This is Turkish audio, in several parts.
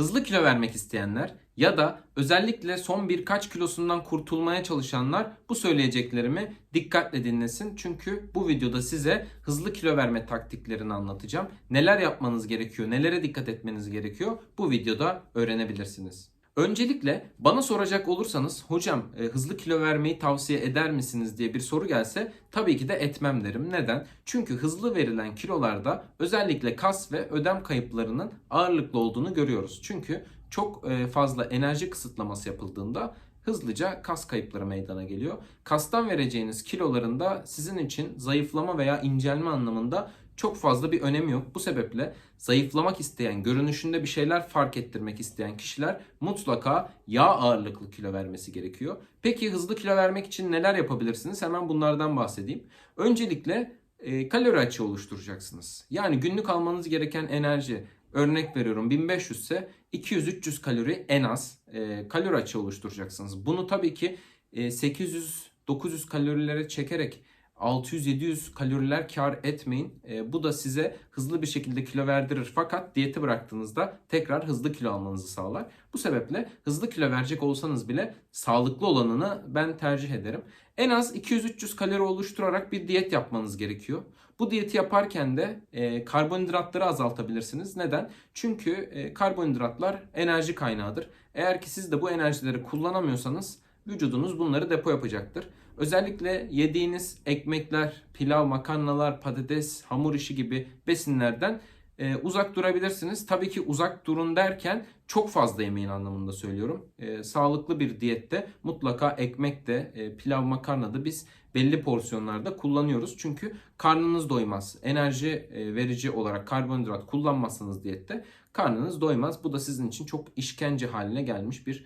Hızlı kilo vermek isteyenler ya da özellikle son birkaç kilosundan kurtulmaya çalışanlar bu söyleyeceklerimi dikkatle dinlesin. Çünkü bu videoda size hızlı kilo verme taktiklerini anlatacağım. Neler yapmanız gerekiyor, nelere dikkat etmeniz gerekiyor bu videoda öğrenebilirsiniz. Öncelikle bana soracak olursanız hocam e, hızlı kilo vermeyi tavsiye eder misiniz diye bir soru gelse tabii ki de etmem derim. Neden? Çünkü hızlı verilen kilolarda özellikle kas ve ödem kayıplarının ağırlıklı olduğunu görüyoruz. Çünkü çok e, fazla enerji kısıtlaması yapıldığında hızlıca kas kayıpları meydana geliyor. Kastan vereceğiniz kiloların da sizin için zayıflama veya incelme anlamında çok fazla bir önemi yok. Bu sebeple zayıflamak isteyen, görünüşünde bir şeyler fark ettirmek isteyen kişiler mutlaka yağ ağırlıklı kilo vermesi gerekiyor. Peki hızlı kilo vermek için neler yapabilirsiniz? Hemen bunlardan bahsedeyim. Öncelikle e, kalori açığı oluşturacaksınız. Yani günlük almanız gereken enerji örnek veriyorum 1500 ise 200-300 kalori en az e, kalori açığı oluşturacaksınız. Bunu tabii ki e, 800-900 kalorilere çekerek 600-700 kaloriler kar etmeyin. E, bu da size hızlı bir şekilde kilo verdirir. Fakat diyeti bıraktığınızda tekrar hızlı kilo almanızı sağlar. Bu sebeple hızlı kilo verecek olsanız bile sağlıklı olanını ben tercih ederim. En az 200-300 kalori oluşturarak bir diyet yapmanız gerekiyor. Bu diyeti yaparken de e, karbonhidratları azaltabilirsiniz. Neden? Çünkü e, karbonhidratlar enerji kaynağıdır. Eğer ki siz de bu enerjileri kullanamıyorsanız vücudunuz bunları depo yapacaktır. Özellikle yediğiniz ekmekler, pilav, makarnalar, patates, hamur işi gibi besinlerden e, uzak durabilirsiniz. Tabii ki uzak durun derken çok fazla yemeğin anlamında söylüyorum. E, sağlıklı bir diyette mutlaka ekmek de, e, pilav, makarna da biz belli porsiyonlarda kullanıyoruz. Çünkü karnınız doymaz. Enerji e, verici olarak karbonhidrat kullanmazsanız diyette karnınız doymaz. Bu da sizin için çok işkence haline gelmiş bir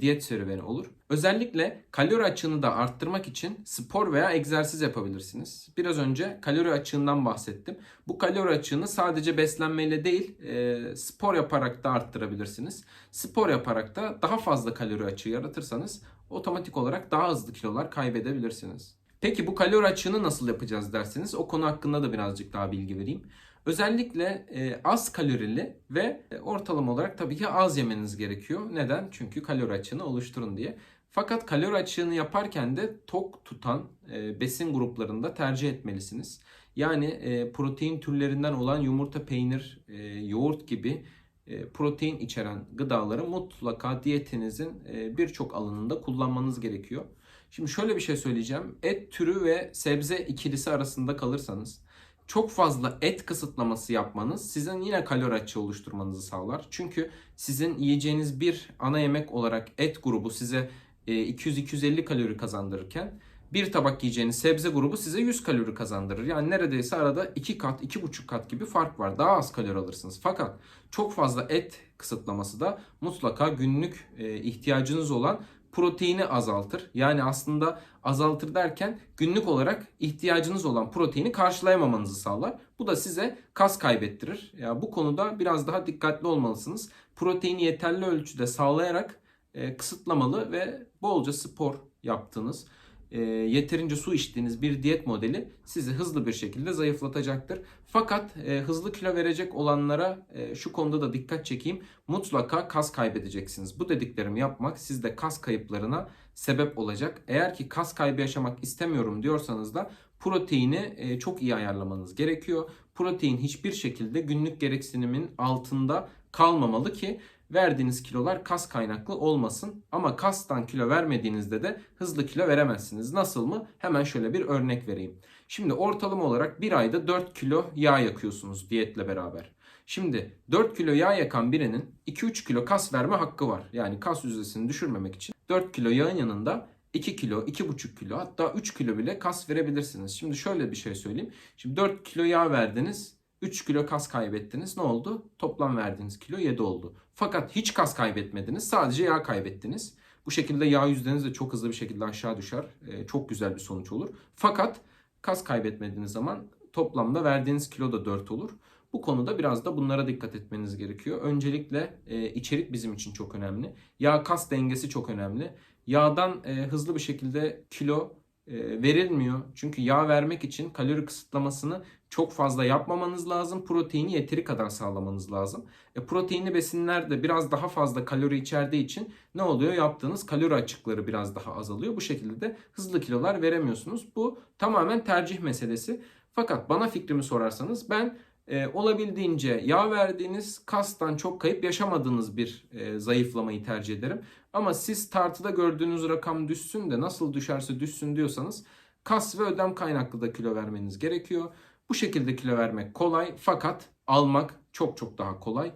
diyet serüveni olur. Özellikle kalori açığını da arttırmak için spor veya egzersiz yapabilirsiniz. Biraz önce kalori açığından bahsettim. Bu kalori açığını sadece beslenmeyle değil e, spor yaparak da arttırabilirsiniz. Spor yaparak da daha fazla kalori açığı yaratırsanız otomatik olarak daha hızlı kilolar kaybedebilirsiniz. Peki bu kalori açığını nasıl yapacağız derseniz o konu hakkında da birazcık daha bilgi vereyim. Özellikle e, az kalorili ve e, ortalama olarak tabii ki az yemeniz gerekiyor. Neden? Çünkü kalori açığını oluşturun diye. Fakat kalori açığını yaparken de tok tutan e, besin gruplarında tercih etmelisiniz. Yani e, protein türlerinden olan yumurta, peynir, e, yoğurt gibi e, protein içeren gıdaları mutlaka diyetinizin e, birçok alanında kullanmanız gerekiyor. Şimdi şöyle bir şey söyleyeceğim. Et türü ve sebze ikilisi arasında kalırsanız çok fazla et kısıtlaması yapmanız sizin yine kalori açığı oluşturmanızı sağlar. Çünkü sizin yiyeceğiniz bir ana yemek olarak et grubu size 200-250 kalori kazandırırken bir tabak yiyeceğiniz sebze grubu size 100 kalori kazandırır. Yani neredeyse arada 2 kat, 2,5 kat gibi fark var. Daha az kalori alırsınız. Fakat çok fazla et kısıtlaması da mutlaka günlük e, ihtiyacınız olan proteini azaltır. Yani aslında azaltır derken günlük olarak ihtiyacınız olan proteini karşılayamamanızı sağlar. Bu da size kas kaybettirir. Ya bu konuda biraz daha dikkatli olmalısınız. Proteini yeterli ölçüde sağlayarak e, kısıtlamalı ve bolca spor yaptığınız, e, yeterince su içtiğiniz bir diyet modeli sizi hızlı bir şekilde zayıflatacaktır. Fakat e, hızlı kilo verecek olanlara e, şu konuda da dikkat çekeyim. Mutlaka kas kaybedeceksiniz. Bu dediklerimi yapmak sizde kas kayıplarına sebep olacak. Eğer ki kas kaybı yaşamak istemiyorum diyorsanız da proteini e, çok iyi ayarlamanız gerekiyor. Protein hiçbir şekilde günlük gereksinimin altında kalmamalı ki verdiğiniz kilolar kas kaynaklı olmasın. Ama kastan kilo vermediğinizde de hızlı kilo veremezsiniz. Nasıl mı? Hemen şöyle bir örnek vereyim. Şimdi ortalama olarak bir ayda 4 kilo yağ yakıyorsunuz diyetle beraber. Şimdi 4 kilo yağ yakan birinin 2-3 kilo kas verme hakkı var. Yani kas yüzdesini düşürmemek için 4 kilo yağın yanında 2 kilo, 2,5 kilo hatta 3 kilo bile kas verebilirsiniz. Şimdi şöyle bir şey söyleyeyim. Şimdi 4 kilo yağ verdiniz. 3 kilo kas kaybettiniz. Ne oldu? Toplam verdiğiniz kilo 7 oldu. Fakat hiç kas kaybetmediniz. Sadece yağ kaybettiniz. Bu şekilde yağ yüzdeniz de çok hızlı bir şekilde aşağı düşer. Ee, çok güzel bir sonuç olur. Fakat kas kaybetmediğiniz zaman toplamda verdiğiniz kilo da 4 olur. Bu konuda biraz da bunlara dikkat etmeniz gerekiyor. Öncelikle e, içerik bizim için çok önemli. Yağ kas dengesi çok önemli. Yağdan e, hızlı bir şekilde kilo e, verilmiyor. Çünkü yağ vermek için kalori kısıtlamasını çok fazla yapmamanız lazım. Proteini yeteri kadar sağlamanız lazım. E, proteinli besinler de biraz daha fazla kalori içerdiği için ne oluyor? Yaptığınız kalori açıkları biraz daha azalıyor. Bu şekilde de hızlı kilolar veremiyorsunuz. Bu tamamen tercih meselesi. Fakat bana fikrimi sorarsanız ben e, olabildiğince yağ verdiğiniz kastan çok kayıp yaşamadığınız bir e, zayıflamayı tercih ederim. Ama siz tartıda gördüğünüz rakam düşsün de nasıl düşerse düşsün diyorsanız kas ve ödem kaynaklı da kilo vermeniz gerekiyor. Bu şekilde kilo vermek kolay fakat almak çok çok daha kolay.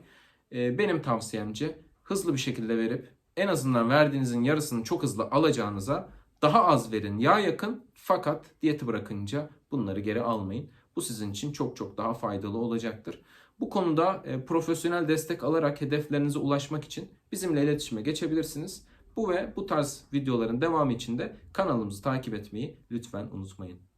E, benim tavsiyemce hızlı bir şekilde verip en azından verdiğinizin yarısını çok hızlı alacağınıza daha az verin yağ yakın fakat diyeti bırakınca bunları geri almayın. Bu sizin için çok çok daha faydalı olacaktır. Bu konuda e, profesyonel destek alarak hedeflerinize ulaşmak için bizimle iletişime geçebilirsiniz. Bu ve bu tarz videoların devamı için de kanalımızı takip etmeyi lütfen unutmayın.